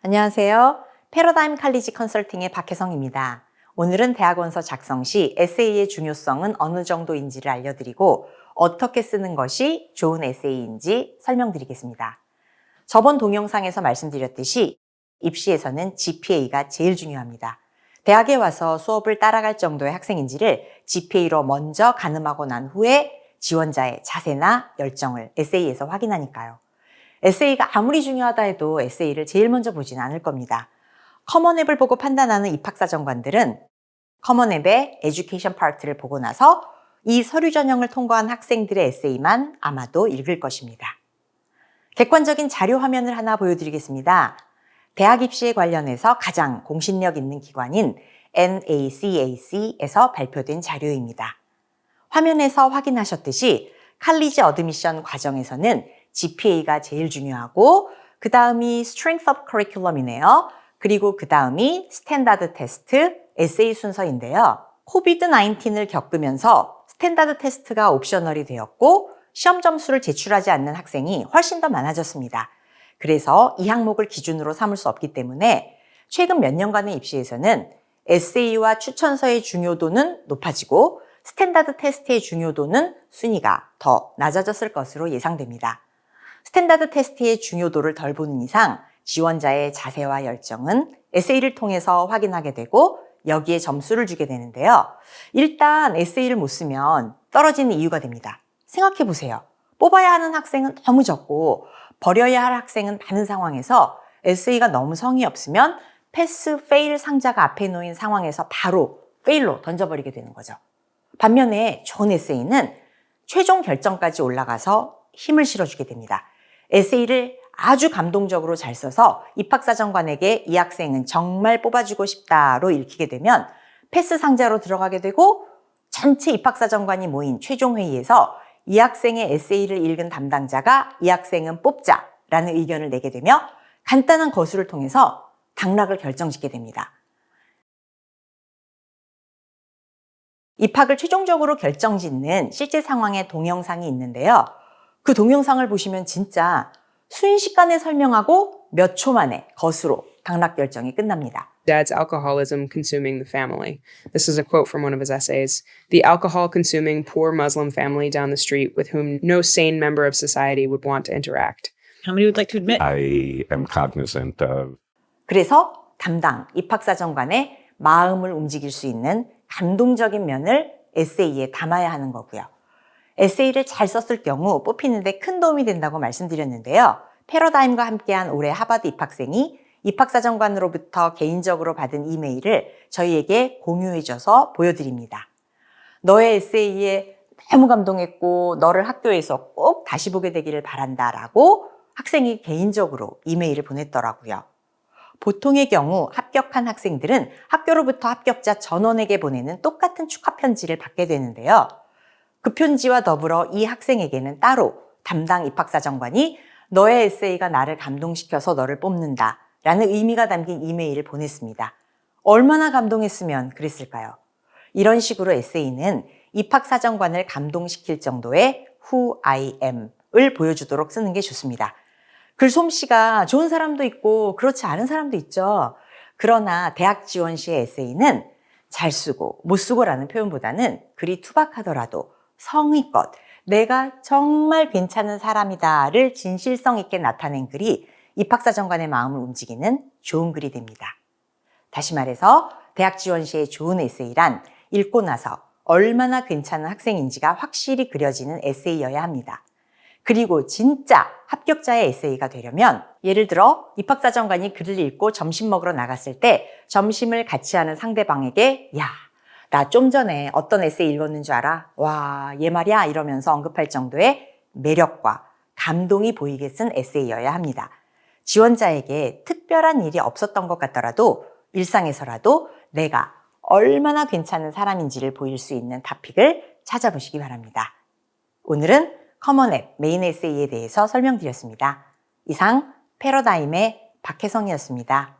안녕하세요. 패러다임 칼리지 컨설팅의 박혜성입니다. 오늘은 대학원서 작성 시 에세이의 중요성은 어느 정도인지를 알려드리고 어떻게 쓰는 것이 좋은 에세이인지 설명드리겠습니다. 저번 동영상에서 말씀드렸듯이 입시에서는 GPA가 제일 중요합니다. 대학에 와서 수업을 따라갈 정도의 학생인지를 GPA로 먼저 가늠하고 난 후에 지원자의 자세나 열정을 에세이에서 확인하니까요. 에세이가 아무리 중요하다 해도 에세이를 제일 먼저 보진 않을 겁니다. 커먼앱을 보고 판단하는 입학사정관들은 커먼앱의 에듀케이션 파트를 보고 나서 이 서류 전형을 통과한 학생들의 에세이만 아마도 읽을 것입니다. 객관적인 자료 화면을 하나 보여드리겠습니다. 대학 입시에 관련해서 가장 공신력 있는 기관인 NACAC에서 발표된 자료입니다. 화면에서 확인하셨듯이 칼리지 어드미션 과정에서는 GPA가 제일 중요하고 그 다음이 Strength of Curriculum이네요. 그리고 그 다음이 스탠다드 테스트, 에세이 순서인데요. 코비드-19을 겪으면서 스탠다드 테스트가 옵셔널이 되었고 시험 점수를 제출하지 않는 학생이 훨씬 더 많아졌습니다. 그래서 이 항목을 기준으로 삼을 수 없기 때문에 최근 몇 년간의 입시에서는 에세이와 추천서의 중요도는 높아지고 스탠다드 테스트의 중요도는 순위가 더 낮아졌을 것으로 예상됩니다. 스탠다드 테스트의 중요도를 덜 보는 이상 지원자의 자세와 열정은 에세이를 통해서 확인하게 되고 여기에 점수를 주게 되는데요. 일단 에세이를 못 쓰면 떨어지는 이유가 됩니다. 생각해 보세요. 뽑아야 하는 학생은 너무 적고 버려야 할 학생은 많은 상황에서 에세이가 너무 성의 없으면 패스, 페일 상자가 앞에 놓인 상황에서 바로 페일로 던져버리게 되는 거죠. 반면에 좋은 에세이는 최종 결정까지 올라가서 힘을 실어주게 됩니다. 에세이를 아주 감동적으로 잘 써서 입학사정관에게 이 학생은 정말 뽑아주고 싶다로 읽히게 되면 패스 상자로 들어가게 되고 전체 입학사정관이 모인 최종회의에서 이 학생의 에세이를 읽은 담당자가 이 학생은 뽑자라는 의견을 내게 되며 간단한 거수를 통해서 당락을 결정짓게 됩니다. 입학을 최종적으로 결정짓는 실제 상황의 동영상이 있는데요. 그 동영상을 보시면 진짜 순식간에 설명하고 몇 초 만에 거수로 당락 결정이 끝납니다. Dad's alcoholism consuming the family. This is a quote from one of his essays. The alcohol consuming poor Muslim family down the street with whom no sane member of society would want to interact. How many would like to admit? I am cognizant of 그래서 담당 입학사정관의 마음을 움직일 수 있는 감동적인 면을 에세이에 담아야 하는 거고요. 에세이를 잘 썼을 경우 뽑히는데 큰 도움이 된다고 말씀드렸는데요. 패러다임과 함께한 올해 하버드 입학생이 입학사정관으로부터 개인적으로 받은 이메일을 저희에게 공유해줘서 보여드립니다. 너의 에세이에 너무 감동했고 너를 학교에서 꼭 다시 보게 되기를 바란다 라고 학생이 개인적으로 이메일을 보냈더라고요. 보통의 경우 합격한 학생들은 학교로부터 합격자 전원에게 보내는 똑같은 축하 편지를 받게 되는데요. 그 편지와 더불어 이 학생에게는 따로 담당 입학사정관이 너의 에세이가 나를 감동시켜서 너를 뽑는다 라는 의미가 담긴 이메일을 보냈습니다. 얼마나 감동했으면 그랬을까요? 이런 식으로 에세이는 입학사정관을 감동시킬 정도의 who I am을 보여주도록 쓰는 게 좋습니다. 글솜씨가 좋은 사람도 있고 그렇지 않은 사람도 있죠. 그러나 대학 지원 시의 에세이는 잘 쓰고 못 쓰고라는 표현보다는 글이 투박하더라도 성의껏 내가 정말 괜찮은 사람이다를 진실성 있게 나타낸 글이 입학사정관의 마음을 움직이는 좋은 글이 됩니다. 다시 말해서 대학 지원 시의 좋은 에세이란 읽고 나서 얼마나 괜찮은 학생인지가 확실히 그려지는 에세이여야 합니다. 그리고 진짜 합격자의 에세이가 되려면 예를 들어 입학사정관이 글을 읽고 점심 먹으러 나갔을 때 점심을 같이 하는 상대방에게 야, 나 좀 전에 어떤 에세이 읽었는 줄 알아? 와, 얘 말이야 이러면서 언급할 정도의 매력과 감동이 보이게 쓴 에세이여야 합니다. 지원자에게 특별한 일이 없었던 것 같더라도 일상에서라도 내가 얼마나 괜찮은 사람인지를 보일 수 있는 다픽을 찾아보시기 바랍니다. 오늘은 커먼앱 메인 에세이에 대해서 설명드렸습니다. 이상 패러다임의 박혜성이었습니다.